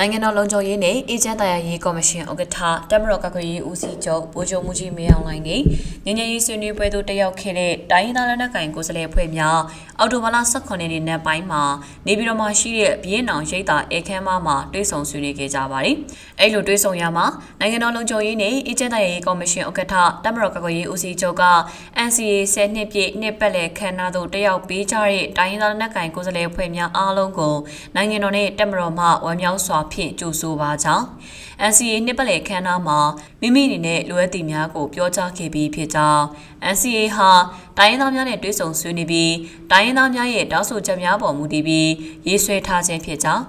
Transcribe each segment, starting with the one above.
နိုင်ငံတော်လုံခြုံရေးနဲ့အေဂျင့်တရားရေးကော်မရှင်ဥက္ကဋ္ဌတက်မတော်ကာကွယ်ရေးဦးစီးချုပ်ဗိုလ်ချုပ်မှုကြီးမင်းအောင်လှိုင်ကငញ្ញရေးဆွေးနွေးပွဲသို့တက်ရောက်ခဲ့တဲ့တိုင်းရင်းသားလက်နက်ကိုင်ကိုယ်စားလှယ်အဖွဲ့များအော်တိုဘာလ18ရက်နေ့ပိုင်းမှာနေပြည်တော်မှာရှိတဲ့ဘီရင်အောင်ရိပ်သာအေခမ်းမမှာတွဲဆုံဆွေးနွေးခဲ့ကြပါတယ်။အဲ့လိုတွဲဆုံရမှာနိုင်ငံတော်လုံခြုံရေးနဲ့အေဂျင့်တရားရေးကော်မရှင်ဥက္ကဋ္ဌတက်မတော်ကာကွယ်ရေးဦးစီးချုပ်က NCA 10နှစ်ပြည့်နှစ်ပတ်လည်ခမ်းနားသို့တက်ရောက်ပေးကြတဲ့တိုင်းရင်းသားလက်နက်ကိုင်ကိုယ်စားလှယ်အဖွဲ့များအားလုံးကိုနိုင်ငံတော်နဲ့တက်မတော်မှဝမ်းမြောက်စွာဖြင့်ကြိုဆိုပါကြောင်း NCA နှစ်ပတ်လည်ခမ်းနားမှာမိမိအနေနဲ့လိုအပ်သည့်များကိုပြောကြားခဲ့ပြီးဖြစ်ကြောင်း NCA ဟာ တိုင်းရင်းသားများနဲ့တွဲဆုံဆွေးနွေးပြီးတိုင်းရင်းသားများရဲ့တောင်းဆိုချက်များပေါ်မူတည်ပြီးရေးဆွဲထားခြင်းဖြစ်ကြောင်း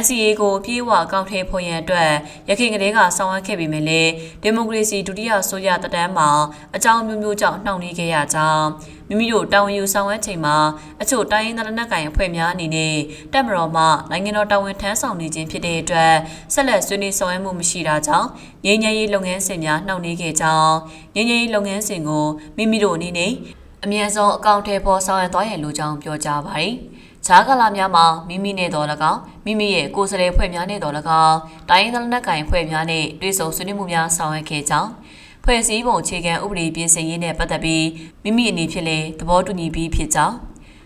NCA ကိုပြေဝအကောင့်ထဲဖော်ရန်အတွက်ရခိုင်ကလေးကဆောင်ရွက်ခဲ့ပေမဲ့လည်းဒီမိုကရေစီဒုတိယဆိုရတက်တန်းမှာအကြောင်းမျိုးမျိုးကြောင့်နှောင့်နှေးခဲ့ရကြောင်းမိမိတို့တာဝန်ယူဆောင်ရွက်ချိန်မှာအချို့တိုင်းရင်းသားလက်နက်ကိုင်အဖွဲ့များအနေနဲ့တက်မတော်မှနိုင်ငံတော်တာဝန်ထမ်းဆောင်နေခြင်းဖြစ်တဲ့အတွက်ဆက်လက်ဆွေးနွေးဆောင်ရွက်မှုမရှိတာကြောင့်ငြိမ်းချမ်းရေးလုပ်ငန်းစဉ်များနှောင့်နှေးခဲ့ကြောင်းငြိမ်းချမ်းရေးလုပ်ငန်းစဉ်ကိုမိမိတို့အနေနဲ့ အမြဲဆုံးအကောင့်ထဲပေါ်ဆောင်ရွက်သွားရန်လိုကြောင်းပြောကြားပါတယ်။ဂျားကလာများမှာမိမိနဲ့တော်၎င်းမိမိရဲ့ကိုယ်စလဲဖွဲ့များနဲ့တော်၎င်းတိုင်းရင်းသားလက်နက်ကိုင်ဖွဲ့များနဲ့တွေ့ဆုံဆွေးနွေးမှုများဆောင်ရွက်ခဲ့ကြောင်းဖွဲ့စည်းပုံအခြေခံဥပဒေပြင်ဆင်ရေးနဲ့ပတ်သက်ပြီးမိမိအနေဖြင့်လည်းသဘောတူညီပြီးဖြစ်ကြောင်း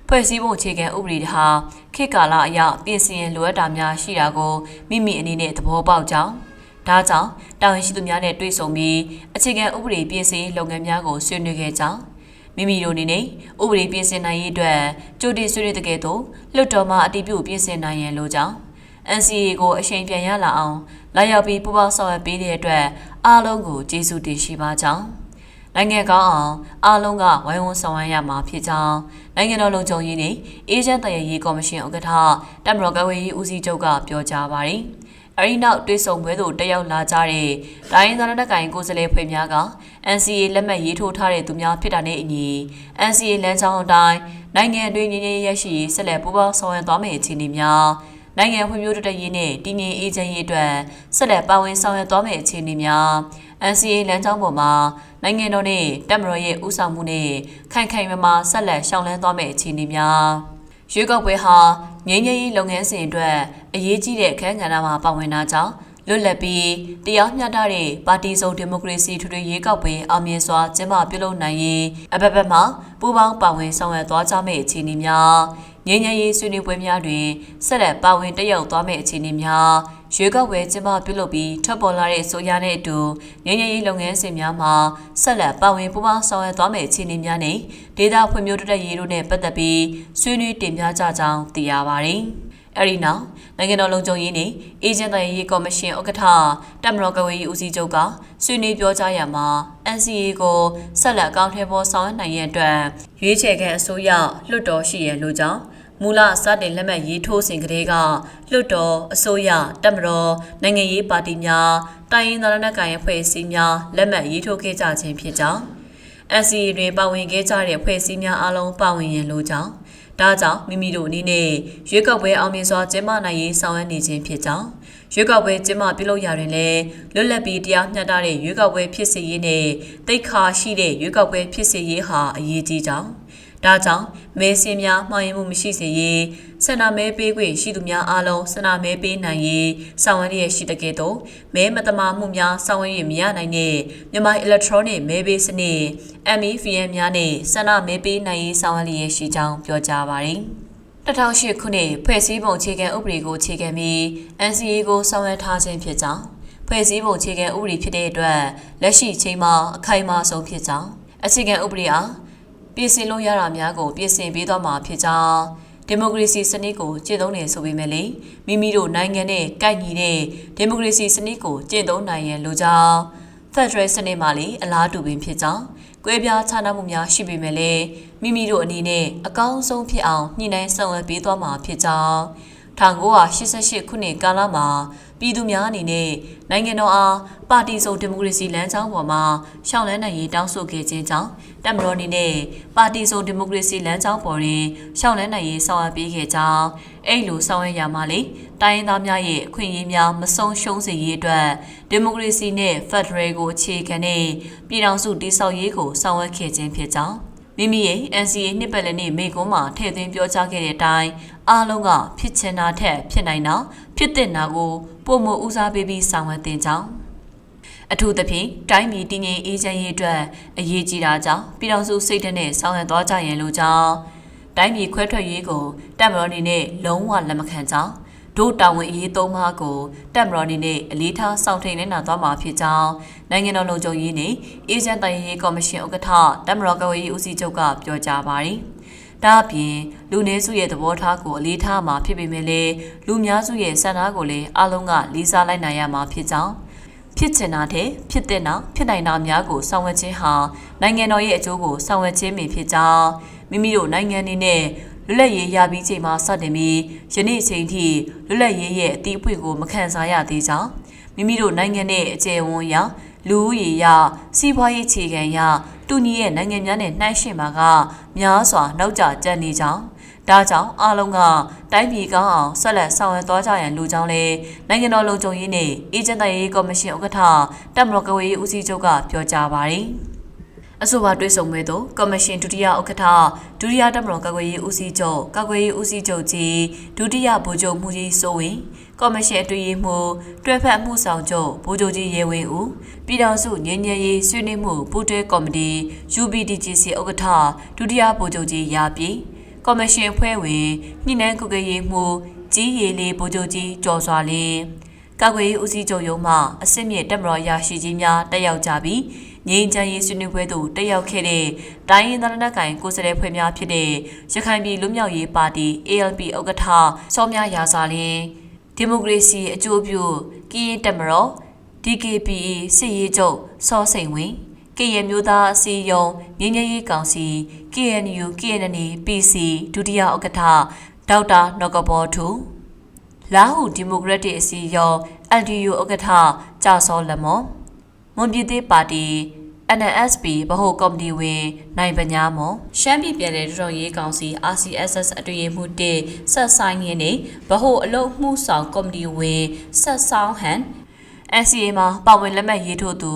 ဖွဲ့စည်းပုံအခြေခံဥပဒေဟာခေတ်ကာလအရပြင်ဆင်ရန်လိုအပ်တာများရှိတာကိုမိမိအနေနဲ့သဘောပေါက်ကြောင်းဒါကြောင့်တာဝန်ရှိသူများနဲ့တွေ့ဆုံပြီးအခြေခံဥပဒေပြင်ဆင်ရေးလုပ်ငန်းများကိုဆွေးနွေးခဲ့ကြောင်း မိမိတို့အနေနဲ့ဥပဒေပြင်ဆင်နိုင်ရေးအတွက်ကြိုတင်ဆွေးနွေးတဲ့ကဲ့သို့လွှတ်တော်မှအတည်ပြုပြင်ဆင်နိုင်ရန်လိုကြောင်း NCA ကိုအရှိန်ပြန်ရလာအောင်လာရောက်ပြီးပူးပေါင်းဆောင်ရွက်ပေးတဲ့အတွက်အားလုံးကိုကျေးဇူးတင်ရှိပါကြောင်းနိုင်ငံကောင်းအောင်အားလုံးကဝိုင်းဝန်းဆောင်ရွက်ရမှာဖြစ်ကြောင်းနိုင်ငံတော်လုံခြုံရေးနှင့်အေဂျင့်တရရေးကော်မရှင်ဥက္ကဋ္ဌတက်မတော်ကဝေးရေးဦးစီးချုပ်ကပြောကြားပါတယ်။ အဲဒီနောက်တွဲဆုံပွဲသို့တက်ရောက်လာကြတဲ့တိုင်းရင်းသားလက်နက်ကိုင်ကိုယ်စားလှယ်ဖွဲ့များက NCA လက်မှတ်ရေးထိုးထားတဲ့သူများဖြစ်တာနဲ့အညီ NCA လမ်းကြောင်းအတိုင်းနိုင်ငံတွင်းငြိမ်းချမ်းရေးရရှိရေးဆက်လက်ပူးပေါင်းဆောင်ရွက်သွားမယ့်အခြေအနေများနိုင်ငံဖွံ့ဖြိုးတိုးတက်ရေးနဲ့တည်ငြိမ်အေးချမ်းရေးအတွက်ဆက်လက်ပါဝင်ဆောင်ရွက်သွားမယ့်အခြေအနေများ NCA လမ်းကြောင်းပေါ်မှာနိုင်ငံတော်နဲ့တပ်မတော်ရဲ့ဦးဆောင်မှုနဲ့ခိုင်ခိုင်မာမာဆက်လက်ရှောင်လန်းသွားမယ့်အခြေအနေများရွေးကောက်ပွဲဟာ ငြိမ်းချမ်းရေးလုပ်ငန်းစဉ်အတွက်အရေးကြီးတဲ့အခန်းကဏ္ဍမှာပါဝင်တာကြောင့်လွတ်လပ်ပြီးတရားမျှတတဲ့ပါတီစုံဒီမိုကရေစီထွေထွေရေးကောက်ပွဲအောင်မြင်စွာကျင်းပပြုလုပ်နိုင်ရေးအဘက်ဘက်မှပူးပေါင်းပါဝင်ဆောင်ရွက်သွားကြမယ့်အခြေအနေများငြိမ်းချမ်းရေးဆွေးနွေးပွဲများတွင်ဆက်လက်ပါဝင်တက်ရောက်သွားမယ့်အခြေအနေများ ရွေးကောက်ပွဲကျင်းပပြုလုပ်ပြီးထွက်ပေါ်လာတဲ့ဆိုရနဲ့အတူငြိမ်းချမ်းရေးလုပ်ငန်းစဉ်များမှာဆက်လက်ပါဝင်ပူးပေါင်းဆောင်ရွက်သွားမယ့်အခြေအနေများနဲ့ဒေသဖွံ့ဖြိုးတိုးတက်ရေးတို့နဲ့ပတ်သက်ပြီးဆွေးနွေးတင်ပြကြကြောင်းသိရပါတယ်။အဲဒီနောက်နိုင်ငံတော်လုံခြုံရေးနှင့်အေဂျင့်တိုင်ရေးကော်မရှင်ဥက္ကဋ္ဌတက်မတော်ကဝေးဦးစီးချုပ်ကဆွေးနွေးပြောကြားရမှာ NCA ကိုဆက်လက်အကောင့်ထဲပေါ်ဆောင်ရွက်နိုင်ရန်အတွက်ရွေးချယ်ခံအစိုးရလွှတ်တော်ရှိရန်လိုကြောင်း မူလစတင်လက်မှတ်ရေးထိုးစဉ်ကတည်းကလွှတ်တော်အစိုးရတက်မတော်နိုင်ငံရေးပါတီများတိုင်းရင်းသားလက်နက်ကိုင်အဖွဲ့အစည်းများလက်မှတ်ရေးထိုးခဲ့ကြခြင်းဖြစ်ကြောင်း NCA တွင်ပါဝင်ခဲ့ကြတဲ့ဖွဲ့စည်းများအားလုံးပါဝင်ရန်လိုကြောင်းဒါကြောင့်မိမိတို့အနေနဲ့ရွေးကောက်ပွဲအောင်မြင်စွာကျင်းပနိုင်ရေးဆောင်ရွက်နေခြင်းဖြစ်ကြောင်းရွေးကောက်ပွဲကျင်းပပြုလုပ်ရတွင်လည်းလွတ်လပ်ပြီးတရားမျှတတဲ့ရွေးကောက်ပွဲဖြစ်စေရေးနဲ့တိတ်ခါရှိတဲ့ရွေးကောက်ပွဲဖြစ်စေရေးဟာအရေးကြီးကြောင်း ဒါကြောင့်မဲစင်းများမှားယွင်းမှုမရှိစေရေးဆန္ဒမဲပေးခွင့်ရှိသူများအားလုံးဆန္ဒမဲပေးနိုင်ရေးဆောင်ရွက်ရရှိတဲ့ကဲ့သို့မဲမတမာမှုများဆောင်ရွက်ရမရနိုင်တဲ့မြန်မာ electronic မဲပေးစနစ် MEVN များနဲ့ဆန္ဒမဲပေးနိုင်ရေးဆောင်ရွက်ရရှိကြောင်းပြောကြားပါတယ်2008ခုနှစ်ဖွဲ့စည်းပုံအခြေခံဥပဒေကိုအခြေခံပြီး NCA ကိုဆောင်ရွက်ထားခြင်းဖြစ်ကြောင်းဖွဲ့စည်းပုံအခြေခံဥပဒေဖြစ်တဲ့အတွက်လက်ရှိချိန်မှာအခိုင်အမာဆုံးဖြစ်ကြောင်းအခြေခံဥပဒေအား ပြင်ဆင်လို့ရတာများကိုပြင်ဆင်ပေးသွားမှာဖြစ်ကြောင်းဒီမိုကရေစီစနစ်ကိုကျင့်သုံးနေဆိုပေမဲ့လေမိမိတို့နိုင်ငံနဲ့ကိုက်ညီတဲ့ဒီမိုကရေစီစနစ်ကိုကျင့်သုံးနိုင်ရန်လိုကြောင်းဖက်ဒရယ်စနစ်မှာလေအလားတူပင်ဖြစ်ကြောင်းကွဲပြားခြားနားမှုများရှိပေမဲ့လေမိမိတို့အနေနဲ့အကောင်းဆုံးဖြစ်အောင်ညှိနှိုင်းဆောင်ရွက်ပေးသွားမှာဖြစ်ကြောင်း1988ခုနှစ်ကာလမှာ ပြည်သူများအနေနဲ့နိုင်ငံတော်အားပါတီစုံဒီမိုကရေစီလမ်းကြောင်းပေါ်မှာရှောင်လန်းနိုင်ရေးတောင်းဆိုခဲ့ခြင်းကြောင့်တက်မတော်အနေနဲ့ပါတီစုံဒီမိုကရေစီလမ်းကြောင်းပေါ်တွင်ရှောင်လန်းနိုင်ရေးဆောင်ရွက်ပေးခဲ့ကြောင်းအဲ့လိုဆောင်ရွက်ရမှာလေတိုင်းရင်းသားများရဲ့အခွင့်အရေးများမဆုံးရှုံးစေရေးအတွက်ဒီမိုကရေစီနဲ့ဖက်ဒရယ်ကိုအခြေခံတဲ့ပြည်ထောင်စုတည်ဆောက်ရေးကိုဆောင်ရွက်ခဲ့ခြင်းဖြစ်ကြောင်း မိမိရဲ့ NCA နှစ်ပတ်လည်နေ့မိကုံးမှာထည့်သွင်းပြောကြားခဲ့တဲ့အတိုင်းအားလုံးကဖြစ်ချင်တာထက်ဖြစ်နိုင်တာဖြစ်တဲ့နာကိုပုံမဦးစားပေးပြီးဆောင်ရွက်တင်ကြောင်းအထူးသဖြင့်တိုင်းပြည်တည်ငြိမ်အေးချမ်းရေးအတွက်အရေးကြီးတာကြောင့်ပြည်တော်စုစိတ်ဓာတ်နဲ့ဆောင်ရွက်သွားကြရန်လိုကြောင်းတိုင်းပြည်ခွဲထွက်ရေးကိုတပ်မတော်အနေနဲ့လုံးဝလက်မခံကြောင်း ဒို့တာဝန်အရေးသုံးပါးကိုတပ်မတော်အနေနဲ့အလေးထားဆောင်ထိန်နေတာသွားမှာဖြစ်ကြောင်းနိုင်ငံတော်လုံခြုံရေးနဲ့အေဂျင့်တိုင်ရေးကော်မရှင်ဥက္ကဋ္ဌတပ်မတော်ကာကွယ်ရေးဦးစီးချုပ်ကပြောကြားပါတယ်။ဒါအပြင်လူနည်းစုရဲ့သဘောထားကိုအလေးထားမှာဖြစ်ပေမဲ့လည်းလူများစုရဲ့စံနာကိုလည်းအလုံးကလေးစားလိုက်နိုင်ရမှာဖြစ်ကြောင်းဖြစ်ချင်တာတဲ့ဖြစ်တဲ့နာဖြစ်နိုင်တာများကိုဆောင်ရွက်ခြင်းဟာနိုင်ငံတော်ရဲ့အကျိုးကိုဆောင်ရွက်ခြင်းပင်ဖြစ်ကြောင်းမိမိတို့နိုင်ငံအနေနဲ့ လွတ်လပ်ရေးရပြီးချိန်မှာစတင်ပြီးယနေ့အချိန်ထိလွတ်လပ်ရေးရဲ့အသီးအပွင့်ကိုမခံစားရသေးကြောင်းမိမိတို့နိုင်ငံရဲ့အကျယ်ဝန်းရာလူဦးရေရစီးပွားရေးခြေခံရတူညီရဲ့နိုင်ငံများနဲ့နှိုင်းယှဉ်မှာကများစွာနောက်ကျကျန်နေကြောင်းဒါကြောင့်အားလုံးကတိုင်းပြည်ကောင်းအောင်ဆက်လက်ဆောင်ရွက်သွားကြရန်လိုကြောင်းလည်းနိုင်ငံတော်လုံခြုံရေးနဲ့အေဂျင့်တိုင်ရေးကော်မရှင်ဥက္ကဋ္ဌတပ်မတော်ကာကွယ်ရေးဦးစီးချုပ်ကပြောကြားပါတယ်။ အဆိုပါတွဲဆုံမဲ့သို့ကော်မရှင်ဒုတိယဥက္ကဋ္ဌဒုတိယတပ်မတော်ကာကွယ်ရေးဦးစီးချုပ်ကာကွယ်ရေးဦးစီးချုပ်ကြီးဒုတိယဗိုလ်ချုပ်မှုကြီးစိုးဝင်းကော်မရှင်အတွင်းရေးမှူးတွဲဖက်မှုဆောင်ချုပ်ဗိုလ်ချုပ်ကြီးရဲဝင်းဦးပြည်တော်စုငြိမ်းချမ်းရေးဆွေးနွေးမှုပူးတွဲကော်မတီ UPDGC ဥက္ကဋ္ဌဒုတိယဗိုလ်ချုပ်ကြီးရာပြည်ကော်မရှင်အဖွဲ့ဝင်ညှိနှိုင်းကုကရေးမှူးကြီးရီလေးဗိုလ်ချုပ်ကြီးကျော်စွာလင်း ကာကွယ်ရေးဦးစီးချုပ်ရုံးမှအစစ်မြေတပ်မတော်ရာရှိကြီးများတက်ရောက်ကြပြီးငြိမ်းချမ်းရေးဆွေးနွေးပွဲသို့တက်ရောက်ခဲ့တဲ့တိုင်းရင်းသားလက်နက်ကိုင်ကိုယ်စားလှယ်ဖွဲ့များဖြစ်တဲ့ရခိုင်ပြည်လူမျိုးရေးပါတီ ALP ဥက္ကဋ္ဌစောမြရာစာလင်းဒီမိုကရေစီအကျိုးပြုကရင်တပ်မတော် DKPE စစ်ရေးချုပ်စောစိန်ဝင်းကရင်မျိုးသားအစည်းအရုံးငြိမ်းချမ်းရေးကောင်စီ KNU KNN PC ဒုတိယဥက္ကဋ္ဌဒေါက်တာနော်ကဘောထူ လာဟုဒီမိုကရက်တစ်အစည်းအရုံး LDU ဥက္ကဋ္ဌကြာစောလမော်မွန်ပြည်သေးပါတီ NNSP ဗဟိုကော်မတီဝင်နိုင်ပညာမော်ရှမ်းပြည်ပြည်နယ်တော်ရေးကောင်စီ RCSS အတွင်းမှုတေဆက်ဆိုင်ရင်းနေဗဟိုအလုပ်မှုဆောင်ကော်မတီဝင်ဆက်ဆောင်ဟန် NCA မှာပါဝင်လက်မှတ်ရေးထိုးသူ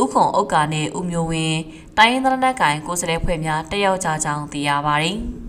ဥခွန်ဥက္ကာနဲ့ဦးမျိုးဝင်းတိုင်းရင်းသားနယ်ကိုင်ကိုယ်စားလှယ်ဖွဲ့များတက်ရောက်ကြကြောင်းသိရပါတယ်။